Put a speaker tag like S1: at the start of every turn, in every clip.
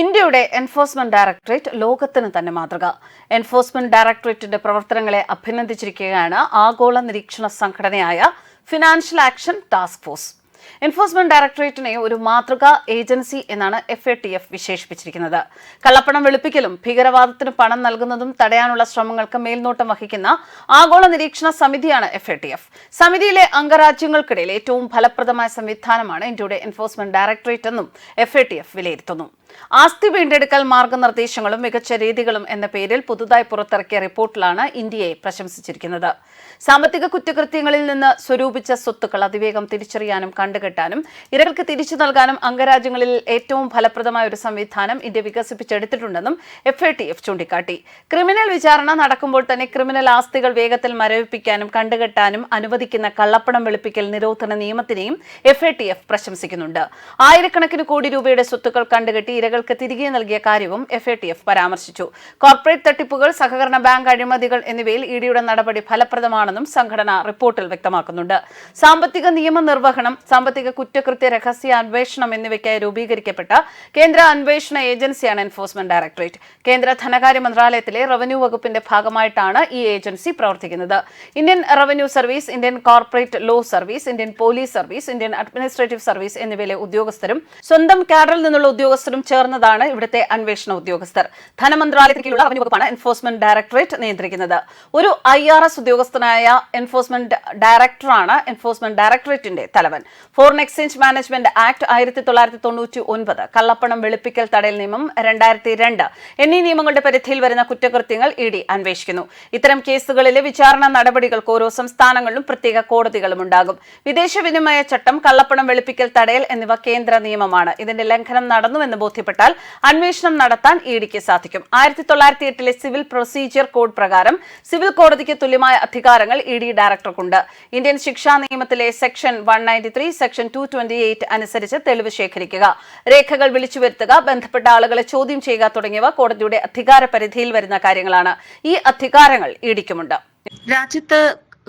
S1: ഇന്ത്യയുടെ enforcement directorate ലോകത്തിന് തന്നെ മാതൃക. എൻഫോഴ്സ്മെന്റ് ഡയറക്ടറേറ്റിന്റെ പ്രവർത്തനങ്ങളെ അഭിനന്ദിച്ചിരിക്കുകയാണ് ആഗോള നിരീക്ഷണ സംഘടനയായ financial action task force. Enforcement ഡയറക്ടറേറ്റിനെ ഒരു മാതൃക ഏജൻസി എന്നാണ് എഫ് എ ടി എഫ് വിശേഷിപ്പിച്ചിരിക്കുന്നത്. കള്ളപ്പണം വെളുപ്പിക്കലും ഭീകരവാദത്തിന് പണം നൽകുന്നതും തടയാനുള്ള ശ്രമങ്ങൾക്ക് മേൽനോട്ടം വഹിക്കുന്ന ആഗോള നിരീക്ഷണ സമിതിയാണ് എഫ് എ ടി എഫ് സമിതിയിലെ അംഗരാജ്യങ്ങൾക്കിടയിൽ ഏറ്റവും ഫലപ്രദമായ സംവിധാനമാണ് ഇന്ത്യയുടെ എൻഫോഴ്സ്മെന്റ് ഡയറക്ടറേറ്റ് എന്നും എഫ് എ ടി എഫ് വിലയിരുത്തുന്നു. ആസ്തി വീണ്ടെടുക്കൽ മാർഗനിർദ്ദേശങ്ങളും മികച്ച രീതികളും എന്ന പേരിൽ പുതുതായി പുറത്തിറക്കിയ റിപ്പോർട്ടിലാണ് ഇന്ത്യയെ പ്രശംസിച്ചിരിക്കുന്നത്. സാമ്പത്തിക കുറ്റകൃത്യങ്ങളിൽ നിന്ന് സ്വരൂപിച്ച സ്വത്തുക്കൾ അതിവേഗം തിരിച്ചറിയാനും കണ്ടുകെട്ടാനും ഇരകൾക്ക് തിരിച്ചു നൽകാനും അംഗരാജ്യങ്ങളിൽ ഏറ്റവും ഫലപ്രദമായ ഒരു സംവിധാനം ഇന്ത്യ വികസിപ്പിച്ചെടുത്തിട്ടുണ്ടെന്നും എഫ് എ ടി എഫ് ചൂണ്ടിക്കാട്ടി. ക്രിമിനൽ വിചാരണ നടക്കുമ്പോൾ തന്നെ ക്രിമിനൽ ആസ്തികൾ വേഗത്തിൽ മരവിപ്പിക്കാനും കണ്ടുകെട്ടാനും അനുവദിക്കുന്ന കള്ളപ്പണം വെളുപ്പിക്കൽ നിരോധന നിയമത്തിനെയും എഫ് എ ടി എഫ് പ്രശംസിക്കുന്നുണ്ട്. ആയിരക്കണക്കിന് കോടി രൂപയുടെ സ്വത്തുക്കൾ കണ്ടുകെട്ടി ഇരകൾക്ക് തിരികെ നൽകിയ കാര്യവും എഫ് എ ടി എഫ് പരാമർശിച്ചു. കോർപ്പറേറ്റ് തട്ടിപ്പുകൾ സഹകരണ ബാങ്ക് അഴിമതികൾ എന്നിവയിൽ ഇഡിയുടെ നടപടി ഫലപ്രദമാണെന്നും സംഘടന റിപ്പോർട്ടിൽ വ്യക്തമാക്കുന്നുണ്ട്. സാമ്പത്തിക നിയമ നിർവഹണം സാമ്പത്തിക കുറ്റകൃത്യ രഹസ്യ അന്വേഷണം എന്നിവയ്ക്കായി രൂപീകരിക്കപ്പെട്ട കേന്ദ്ര അന്വേഷണ ഏജൻസിയാണ് എൻഫോഴ്സ്മെന്റ് ഡയറക്ടറേറ്റ്. കേന്ദ്ര ധനകാര്യ മന്ത്രാലയത്തിലെ റവന്യൂ വകുപ്പിന്റെ ഭാഗമായിട്ടാണ് ഈ ഏജൻസി പ്രവർത്തിക്കുന്നത്. Indian revenue service Indian corporate law service Indian police service Indian administrative service എന്നിവയിലെ ഉദ്യോഗസ്ഥരും സ്വന്തം കാഡറിൽ നിന്നുള്ള ഉദ്യോഗസ്ഥരും ചേർന്നതാണ് ഇവിടുത്തെ അന്വേഷണ ഉദ്യോഗസ്ഥർ. ധനമന്ത്രാലയത്തിലുള്ള റവന്യൂ വകുപ്പാണ് എൻഫോഴ്സ്മെന്റ് ഡയറക്ടറേറ്റ് നിയന്ത്രിക്കുന്നത്. ഒരു ഐ ആർ എസ് ഉദ്യോഗസ്ഥനായ എൻഫോഴ്സ്മെന്റ് ഡയറക്ടറാണ് എൻഫോഴ്സ്മെന്റ് ഡയറക്ടറേറ്റിന്റെ തലവൻ. ഫോറിൻ എക്സ്ചേഞ്ച് മാനേജ്മെന്റ് ആക്ട് ആയിരത്തി തൊള്ളായിരത്തി തൊണ്ണൂറ്റി ഒൻപത് കള്ളപ്പണം വെളുപ്പിക്കൽ തടയൽ നിയമം രണ്ടായിരത്തി രണ്ട് എന്നീ നിയമങ്ങളുടെ പരിധിയിൽ വരുന്ന കുറ്റകൃത്യങ്ങൾ ഇ ഡി അന്വേഷിക്കുന്നു. ഇത്തരം കേസുകളിലെ വിചാരണ നടപടികൾക്ക് ഓരോ സംസ്ഥാനങ്ങളിലും പ്രത്യേക കോടതികളും ഉണ്ടാകും. വിദേശ വിനിമയ ചട്ടം കള്ളപ്പണം വെളുപ്പിക്കൽ തടയൽ എന്നിവ കേന്ദ്ര നിയമമാണ്. ഇതിന്റെ ലംഘനം നടന്നുവെന്ന് ബോധ്യപ്പെട്ടാൽ അന്വേഷണം നടത്താൻ ഇ ഡിക്ക് സാധിക്കും. ആയിരത്തി തൊള്ളായിരത്തി എട്ടിലെ സിവിൽ പ്രൊസീജിയർ കോഡ് പ്രകാരം സിവിൽ കോടതിക്ക് തുല്യമായ അധികാരങ്ങൾ ഇ ഡി ഡയറക്ടർക്കുണ്ട്. ഇന്ത്യൻ ശിക്ഷാ നിയമത്തിലെ section one ninety three section two അനുസരിച്ച് തെളിവ് ശേഖരിക്കുക. രേഖകൾ വിളിച്ചു വരുത്തുക ബന്ധപ്പെട്ട ആളുകളെ ചോദ്യം ചെയ്യുക തുടങ്ങിയവ കോടതിയുടെ അധികാര പരിധിയിൽ വരുന്ന കാര്യങ്ങളാണ്. ഈ അധികാരങ്ങൾ ഇടിക്കുമുണ്ട്.
S2: രാജ്യത്ത്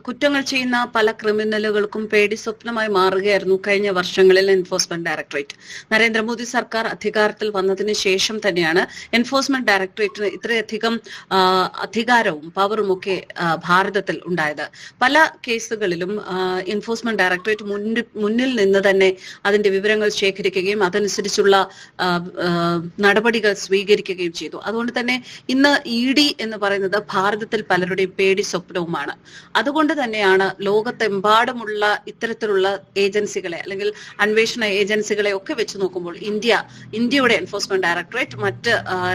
S2: കുറ്റങ്ങൾ ചെയ്യുന്ന പല ക്രിമിനലുകൾക്കും പേടി സ്വപ്നമായി മാറുകയായിരുന്നു കഴിഞ്ഞ വർഷങ്ങളിൽ എൻഫോഴ്സ്മെന്റ് ഡയറക്ടറേറ്റ് നരേന്ദ്രമോദി സർക്കാർ അധികാരത്തിൽ വന്നതിന് ശേഷം തന്നെയാണ് എൻഫോഴ്സ്മെന്റ് ഡയറക്ടറേറ്റിന് ഇത്രയധികം അധികാരവും പവറും ഒക്കെ ഭാരതത്തിൽ ഉണ്ടായത്. പല കേസുകളിലും എൻഫോഴ്സ്മെന്റ് ഡയറക്ടറേറ്റ് മുന്നിൽ നിന്ന് തന്നെ അതിന്റെ വിവരങ്ങൾ ശേഖരിക്കുകയും അതനുസരിച്ചുള്ള നടപടികൾ സ്വീകരിക്കുകയും ചെയ്തു. അതുകൊണ്ട് തന്നെ ഇന്ന് ഇ ഡി എന്ന് പറയുന്നത് ഭാരതത്തിൽ പലരുടെയും പേടി സ്വപ്നവുമാണ്. അതുകൊണ്ട് തന്നെയാണ് ലോകത്തെമ്പാടുമുള്ള ഇത്തരത്തിലുള്ള ഏജൻസികളെ അല്ലെങ്കിൽ അന്വേഷണ ഏജൻസികളെ ഒക്കെ വെച്ച് നോക്കുമ്പോൾ ഇന്ത്യ ഇന്ത്യയുടെ എൻഫോഴ്സ്മെന്റ് ഡയറക്ടറേറ്റ് മറ്റ്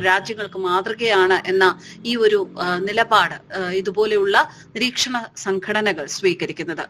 S2: രാജ്യങ്ങൾക്ക് മാതൃകയാണ് എന്ന ഈ ഒരു നിലപാട് ഇതുപോലെയുള്ള നിരീക്ഷണ സംഘടനകൾ സ്വീകരിക്കുന്നത്.